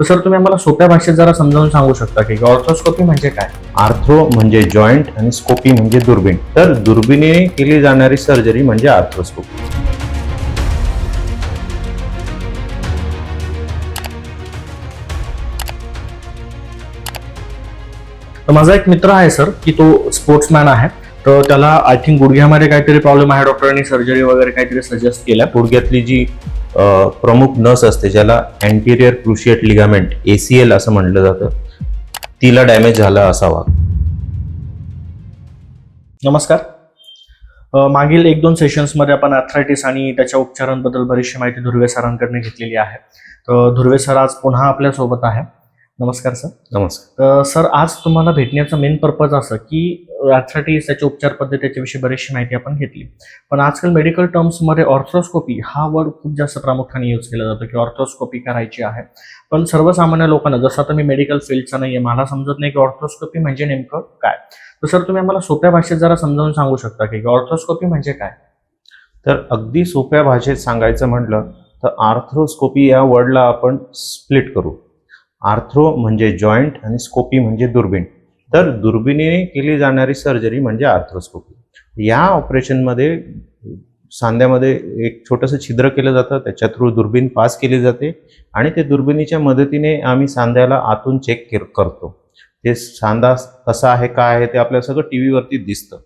तर सर तुम्ही आम्हाला सोप्या भाषेत जरा समजावून सांगू शकता की ऑर्थोस्कोपी म्हणजे काय? आर्थ्रो म्हणजे जॉईंट आणि स्कोपी म्हणजे दुर्बीण. तर दुर्बिणीने केली जाणारी सर्जरी म्हणजे आर्थ्रोस्कोपी तर माझा एक मित्र आहे सर की तो स्पोर्ट्समॅन आहे. तर त्याला आय थिंक गुडघ्यामध्ये काहीतरी प्रॉब्लेम आहे. डॉक्टरांनी सर्जरी वगैरे काहीतरी सजेस्ट केल्या. गुडघ्यातली जी प्रमुख नस असते ज्याला अँटिरियर क्रुशिएट लिगामेंट एसीएल असं म्हटलं जातं तिला डॅमेज झाला असावा. नमस्कार. मागील एक दोन सेशन्समध्ये आपण ॲथरायटिस आणि त्याच्या उपचारांबद्दल बरीचशी माहिती धुर्वे सरांकडून घेतलेली आहे. तर धुर्वे सर आज पुन्हा आपल्यासोबत आहे नमस्कार सर. नमस्कार. सर आज तुम्हाला भेटण्याचा मेन पर्पज असं की ॲथरायटिस त्याच्या उपचार पद्धतीविषयी बरीचशी माहिती आपण घेतली. पण आजकाल मेडिकल टर्म्समध्ये ऑर्थोस्कोपी हा वर्ड खूप जास्त प्रामुख्याने यूज केला जातो की ऑर्थोस्कोपी करायची आहे. पण सर्वसामान्य लोकांना जसं आता मी मेडिकल फील्डचा नाही आहे मला समजत नाही की ऑर्थोस्कोपी म्हणजे नेमकं काय. तर सर तुम्ही आम्हाला सोप्या भाषेत जरा समजावून सांगू शकता की ऑर्थोस्कोपी म्हणजे काय? तर अगदी सोप्या भाषेत सांगायचं म्हटलं तर आर्थ्रोस्कोपी या वर्डला आपण स्प्लिट करू. आर्थ्रो म्हणजे जॉईंट आणि स्कोपी म्हणजे दुर्बीण. तर दुर्बिणीने केली जाणारी सर्जरी म्हणजे आर्थ्रोस्कोपी. या ऑपरेशनमध्ये सांध्यामध्ये एक छोटंसं छिद्र केलं जातं त्याच्या थ्रू दुर्बीण पास केली जाते आणि ते दुर्बिणीच्या मदतीने आम्ही सांध्याला आतून चेक करतो. ते सांधा कसा आहे काय आहे ते आपल्याला सगळं टी व्हीवरती दिसतं.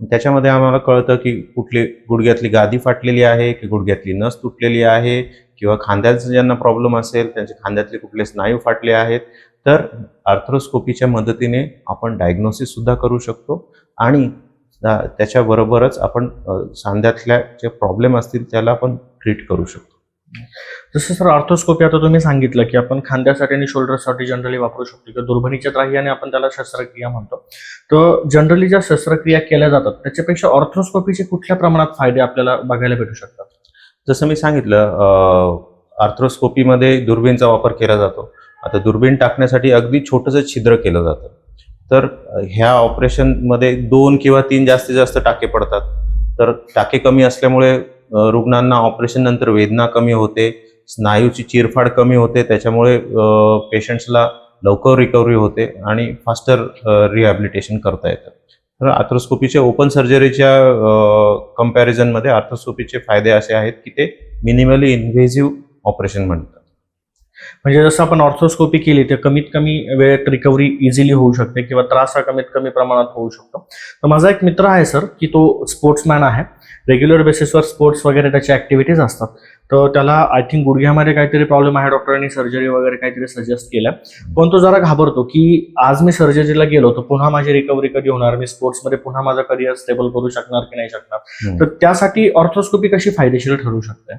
त्याच्यामध्ये आम्हाला कळतं की कुठली गुडघ्यातली गादी फाटलेली आहे की गुडघ्यातली नस तुटलेली आहे किंवा खांद्याचा ज्यांना प्रॉब्लेम असेल त्यांचे खांद्यातले कुठले स्नायू फाटले आहेत तर आर्थ्रोस्कोपीच्या मदतीने आपण डायग्नोसिस सुद्धा करू शकतो. आणि त्याच्याबरोबरच आपण सांध्यातल्या जे प्रॉब्लेम असतील त्याला आपण ट्रीट करू शकतो. जसं सर ऑर्थोस्कोपी आता तुम्ही सांगितलं की आपण खांद्यासाठी आणि शोल्डरसाठी जनरली वापरू शकतो किंवा दुर्भणीच्या त्राह्याने आपण त्याला शस्त्रक्रिया म्हणतो. तर जनरली ज्या शस्त्रक्रिया केल्या जातात त्याच्यापेक्षा ऑर्थोस्कोपीचे कुठल्या प्रमाणात फायदे आपल्याला बघायला भेटू शकतात? जसं मी सांगितलं आर्थ्रोस्कोपीमध्ये दुर्बीणचा वापर केला जातो. आता दुर्बीण टाकण्यासाठी अगदी छोटंसं छिद्र केलं जातं. तर ह्या ऑपरेशनमध्ये दोन किंवा तीन जास्तीत जास्त टाके पडतात. तर टाके कमी असल्यामुळे रुग्णांना ऑपरेशन नंतर वेदना कमी होते स्नायूची चिरफाड कमी होते त्याच्यामुळे पेशंट्सला लवकर रिकव्हरी होते आणि फास्टर रिहॅबिलिटेशन करता येतं. तर आर्थ्रोस्कोपीच्या ओपन सर्जरीच्या कम्पॅरिझनमध्ये आर्थ्रोस्कोपीचे फायदे असे आहेत की ते मिनिमली इन्व्हेझिव्ह ऑपरेशन म्हणतात. म्हणजे जसं आपण ऑर्थोस्कोपी केली तर कमीत कमी वेळेत रिकव्हरी इझिली होऊ शकते किंवा त्रास हा कमीत कमी प्रमाणात होऊ शकतो. तर माझा एक मित्र आहे सर की तो स्पोर्ट्समॅन आहे. रेग्युलर बेसिसवर स्पोर्ट्स वगैरे त्याच्या ऍक्टिव्हिटीज असतात. तर त्याला आय थिंक गुडघ्यामध्ये काहीतरी प्रॉब्लेम आहे डॉक्टरांनी सर्जरी वगैरे काहीतरी सजेस्ट केलं पण तो जरा घाबरतो की आज मी सर्जरीला गेलो तर पुन्हा माझी रिकव्हरी कधी होणार? मी स्पोर्ट्समध्ये पुन्हा माझं करिअर स्टेबल करू शकणार की नाही शकणार. तर त्यासाठी ऑर्थोस्कोपी कशी फायदेशीर ठरू शकते?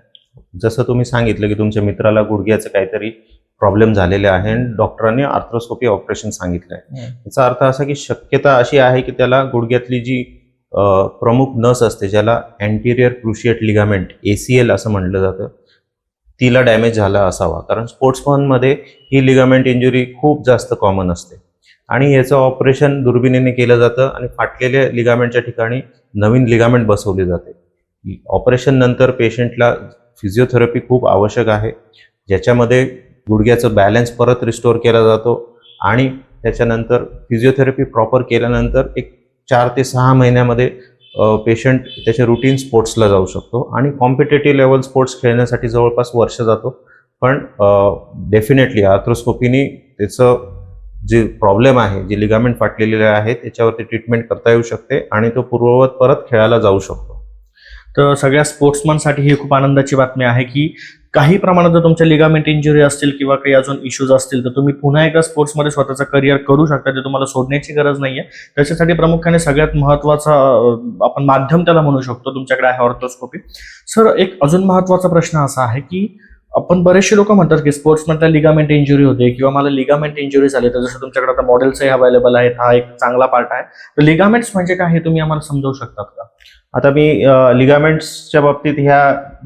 जसं तुम्ही सांगितलं की तुमच्या मित्राला गुडघ्याचं काहीतरी प्रॉब्लेम झालेले आहे आणि डॉक्टरांनी आर्थ्रोस्कोपी ऑपरेशन सांगितलं आहे याचा अर्थ असा की शक्यता अशी आहे की त्याला गुडघ्यातली जी प्रमुख नस असते ज्याला अँटिरियर क्रुशिएट लिगामेंट एसीएल असं म्हटलं जातं तिला डॅमेज झाला असावा. कारण स्पोर्ट्समनमध्ये ही लिगामेंट इंजुरी खूप जास्त कॉमन असते. आणि याचं ऑपरेशन दुर्बिणीने केलं जातं आणि फाटलेल्या लिगामेंटच्या ठिकाणी नवीन लिगामेंट बसवली जाते. ऑपरेशन नंतर पेशंटला फिजिओथेरपी खूप आवश्यक आहे. ज्याच्यामध्ये गुडघ्याचं बॅलन्स परत रिस्टोअर केला जातो आणि त्याच्यानंतर फिजिओथेरपी प्रॉपर केल्यानंतर एक चार ते सहा महिन्यामध्ये पेशंट त्याच्या रुटीन स्पोर्ट्सला जाऊ शकतो आणि कॉम्पिटेटिव्ह लेवल स्पोर्ट्स खेळण्यासाठी जवळपास वर्ष जातो. पण डेफिनेटली आर्थ्रोस्कोपीनी त्याचं जे प्रॉब्लेम आहे जे लिगामेंट फाटलेले आहे त्याच्यावरती ट्रीटमेंट करता येऊ शकते आणि तो पूर्ववत परत खेळायला जाऊ शकतो. तर सगळ्या स्पोर्ट्समनसाठी ही खूप आनंदाची बातमी आहे की काही प्रमाणात जर तुमच्या लिगामेंट इंजुरी असतील किंवा काही अजून इश्यूज असतील तर तुम्ही पुन्हा एकदा स्पोर्ट्समध्ये स्वतःचा करिअर करू शकता ते तुम्हाला सोडण्याची गरज नाही आहे त्याच्यासाठी प्रामुख्याने सगळ्यात महत्त्वाचा आपण माध्यम त्याला म्हणू शकतो तुमच्याकडे आहे ऑर्थोस्कोपी सर एक अजून महत्त्वाचा प्रश्न असा आहे की आपण बरेचसे लोक म्हणतात की स्पोर्ट्समॅनला लिगामेंट इंजुरी होते किंवा मला लिगामेंट इंजुरी झाली. तर जसं तुमच्याकडे आता मॉडेल्सही अवेलेबल आहेत हा एक चांगला पार्ट आहे. तर लिगामेंट्स म्हणजे काय हे तुम्ही आम्हाला समजावू शकतात का? आता मी लिगामेंट्सच्या बाबतीत ह्या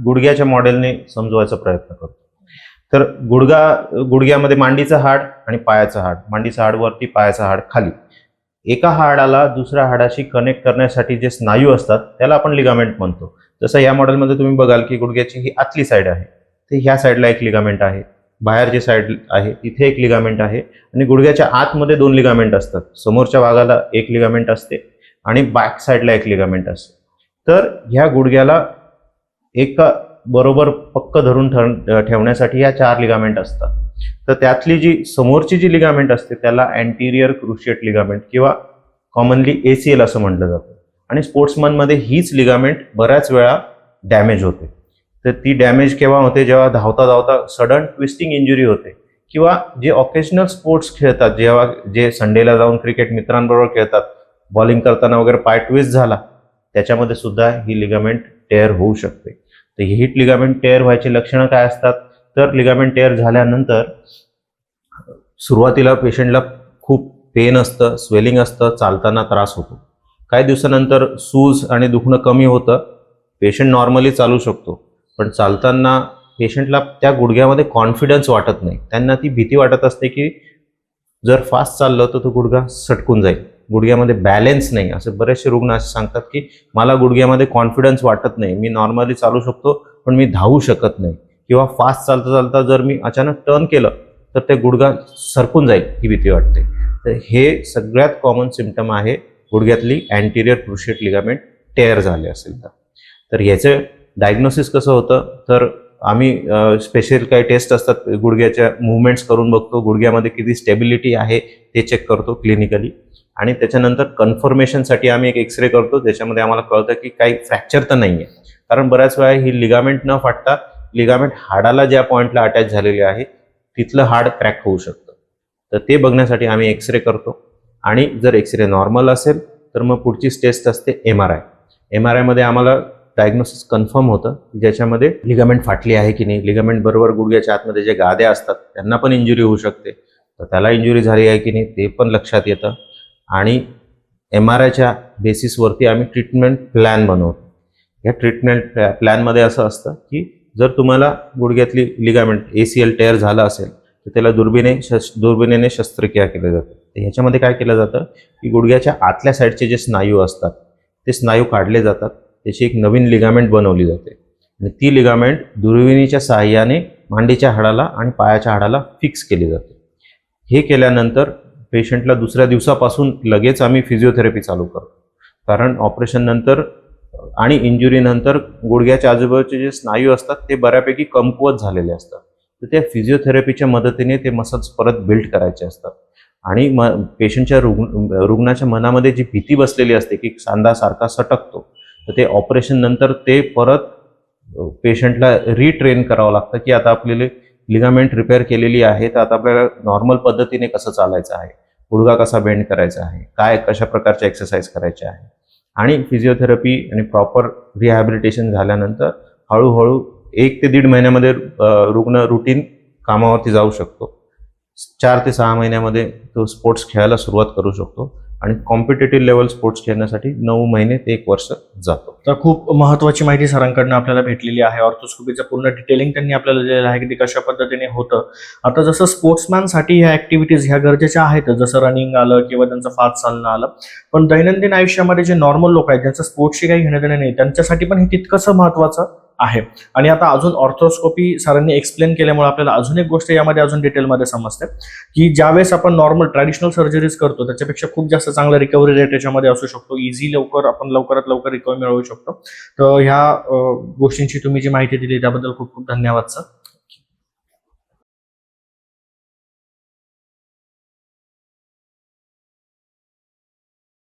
गुडघ्याच्या मॉडेलने समजवायचा प्रयत्न करतो. तर गुडगा गुडघ्यामध्ये मांडीचं हाड आणि पायाचं हाड. मांडीचं हाड वरती पायाचं हाड खाली. एका हाडाला दुसऱ्या हाडाशी कनेक्ट करण्यासाठी जे स्नायू असतात त्याला आपण लिगामेंट म्हणतो. जसं या मॉडेलमध्ये तुम्ही बघाल की गुडघ्याची ही आतली साईड आहे. ते ह्या साईडला एक लिगामेंट आहे. बाहेरची साईड आहे तिथे एक लिगामेंट आहे. आणि गुडघ्याच्या आतमध्ये दोन लिगामेंट असतात. समोरच्या भागाला एक लिगामेंट असते आणि बॅक साईडला एक लिगामेंट असते. तर ह्या गुडघ्याला एका बरोबर पक्क धरून ठेवण्यासाठी या चार लिगामेंट असतात. तर त्यातली जी समोरची जी लिगामेंट असते त्याला अँटिरियर क्रुशिएट लिगामेंट किंवा कॉमनली ए सी एल असं म्हटलं जातं. आणि स्पोर्ट्समनमध्ये हीच लिगामेंट बऱ्याच वेळा डॅमेज होते. तर ती डॅमेज केव्हा होते? जेव्हा धावता धावता सडन ट्विस्टिंग इंजुरी होते. किंवा जे ऑकेशनल स्पोर्ट्स खेळतात जेव्हा जे संडेला जाऊन क्रिकेट मित्रांबरोबर खेळतात बॉलिंग करताना वगैरे पाय ट्विस्ट झाला त्याच्यामध्ये सुद्धा ही लिगामेंट टेअर होऊ शकते. तर ही लिगामेंट टेअर व्हायची लक्षणं काय असतात? तर लिगामेंट टेअर झाल्यानंतर सुरुवातीला पेशंटला खूप पेन असतं स्वेलिंग असतं चालताना त्रास होतो. काही दिवसानंतर सूज आणि दुखणं कमी होतं. पेशंट नॉर्मली चालू शकतो. पण चालताना पेशंटला त्या गुडघ्यामध्ये कॉन्फिडन्स वाटत नाही. त्यांना ती भीती वाटत असते की जर फास्ट चाललं तर तो गुडघा सटकून जाईल. गुडघ्यामध्ये बॅलेन्स नाही. असे बरेचसे रुग्ण असे सांगतात की मला गुडघ्यामध्ये कॉन्फिडन्स वाटत नाही. मी नॉर्मली चालू शकतो पण मी धावू शकत नाही. किंवा फास्ट चालता चालता जर मी अचानक टर्न केलं तर ते गुडघा सरकून जाईल ही भीती वाटते. तर हे सगळ्यात कॉमन सिम्टम आहे. गुडघ्यातली अँटिरियर क्रुशिएट लिगामेंट टेअर झाले असेल तर. ह्याचे डायग्नोसिस कसं होतं? तर आम्ही स्पेशल काही टेस्ट असतात गुडघ्याच्या मुवमेंट्स करून बघतो. गुडघ्यामध्ये किती स्टेबिलिटी आहे ते चेक करतो क्लिनिकली आणि त्याच्यानंतर कन्फर्मेशनसाठी आम्ही एक एक्सरे करतो. ज्याच्यामध्ये आम्हाला कळतं की काही फ्रॅक्चर तर नाही आहे कारण बऱ्याच वेळा ही लिगामेंट न फाटता लिगामेंट हाडाला ज्या पॉईंटला अटॅच झालेली आहे तिथलं हाड क्रॅक होऊ शकतं. तर ते बघण्यासाठी आम्ही एक्सरे करतो. आणि जर एक्सरे नॉर्मल असेल तर मग पुढचीच टेस्ट असते M R I M R आयमध्ये आम्हाला डायग्नोसिस कन्फर्म होतं की ज्याच्यामध्ये लिगामेंट फाटली आहे की नाही लिगामेंट बरोबर गुडघ्याच्या आतमध्ये जे गाद्या असतात त्यांना पण इंजुरी होऊ शकते. तर त्याला इंजुरी झाली आहे की नाही ते पण लक्षात येतं. आणि एम आर आयच्या बेसिसवरती आम्ही ट्रीटमेंट प्लॅन बनवतो. या ट्रीटमेंट प्लॅनमध्ये असं असतं की जर तुम्हाला गुडघ्यातली ligament A C L tear झालं असेल तर त्याला दुर्बिने शस् दुर्बिणीने शस्त्रक्रिया केली जाते. तर ह्याच्यामध्ये काय केलं जातं की गुडघ्याच्या आतल्या साईडचे जे स्नायू असतात ते स्नायू काढले जातात. त्याची एक नवीन लिगामेंट बनवली जाते. आणि ती लिगामेंट दुर्विणीच्या सहाय्याने मांडीच्या हाडाला आणि पायाच्या हाडाला फिक्स केली जाते. हे केल्यानंतर पेशंटला दुसऱ्या दिवसापासून लगेच आम्ही फिजिओथेरपी चालू करतो. कारण ऑपरेशन नंतर आणि इंजुरीनंतर गुडघ्याच्या आजूबाजूचे जे स्नायू असतात ते बऱ्यापैकी कमकुवत झालेले असतात. तर त्या फिजिओथेरपीच्या मदतीने ते मसल्स परत बिल्ड करायचे असतात. आणि म पेशंटच्या रुग्ण रुग्णाच्या मनामध्ये जी भीती बसलेली असते की सांधा सारखा सटकतो तर ते ऑपरेशन नंतर ते परत पेशंटला रिट्रेन करावं लागतं की आता आपल्याला लिगामेंट रिपेअर केलेली आहे तर आता आपल्याला नॉर्मल पद्धतीने कसं चालायचं आहे? गुडघा कसा बेंड करायचा आहे? काय कशा प्रकारच्या एक्सरसाइज करायच्या आहे? आणि फिजिओथेरपी आणि प्रॉपर रिहॅबिलिटेशन झाल्यानंतर हळूहळू एक ते दीड महिन्यामध्ये रुग्ण रुटीन कामावरती जाऊ शकतो. चार ते सहा महिन्यामध्ये तो स्पोर्ट्स खेळायला सुरुवात करू शकतो. आणि कॉम्पिटेटिव्ह लेवल स्पोर्ट्स खेळण्यासाठी नऊ महिने ते एक वर्ष जातो. तर खूप महत्वाची माहिती सरांकडनं आपल्याला भेटलेली आहे. ऑर्थोस्कोपीचं पूर्ण डिटेलिंग त्यांनी आपल्याला दिलेलं आहे की ते कशा पद्धतीने होतं. आता जसं स्पोर्ट्समॅनसाठी ह्या ऍक्टिव्हिटीज ह्या गरजेच्या आहेत जसं रनिंग आलं किंवा त्यांचं फास्ट चालणं आलं. पण दैनंदिन आयुष्यामध्ये जे नॉर्मल लोक आहेत ज्यांचं स्पोर्ट्सशी काही घेणं देणं नाही त्यांच्यासाठी पण हे तितकंसं महत्वाचं आहे. आणि आता अजून ऑर्थोस्कोपी सरांनी एक्सप्लेन केल्यामुळे आपल्याला अजून एक गोष्ट यामध्ये अजून डिटेलमध्ये समजते की ज्यावेळेस आपण नॉर्मल ट्रॅडिशनल सर्जरीज करतो त्याच्यापेक्षा खूप जास्त चांगला रिकव्हरी रेट याच्यामध्ये असू शकतो. इझी लवकर आपण लवकरात लवकर रिकव्हरी मिळवू शकतो. तर ह्या गोष्टींची तुम्ही जी माहिती दिली त्याबद्दल खूप खूप धन्यवाद सर.